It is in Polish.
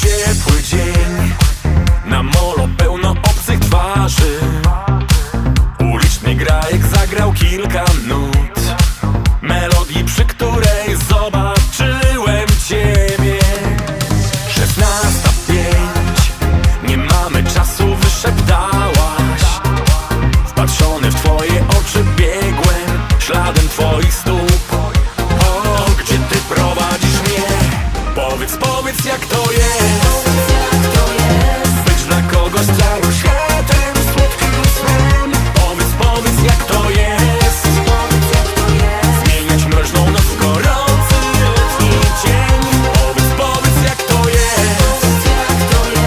ciepły dzień. Na molo pełno obcych twarzy. Uliczny grajek zagrał kilka nut. Melodii, przy której zobaczyłem ciebie. Szesnasta pięć. Nie mamy czasu, wyszeptałaś. Wpatrzony w twoje oczy biegłem. Śladem twoich stóp.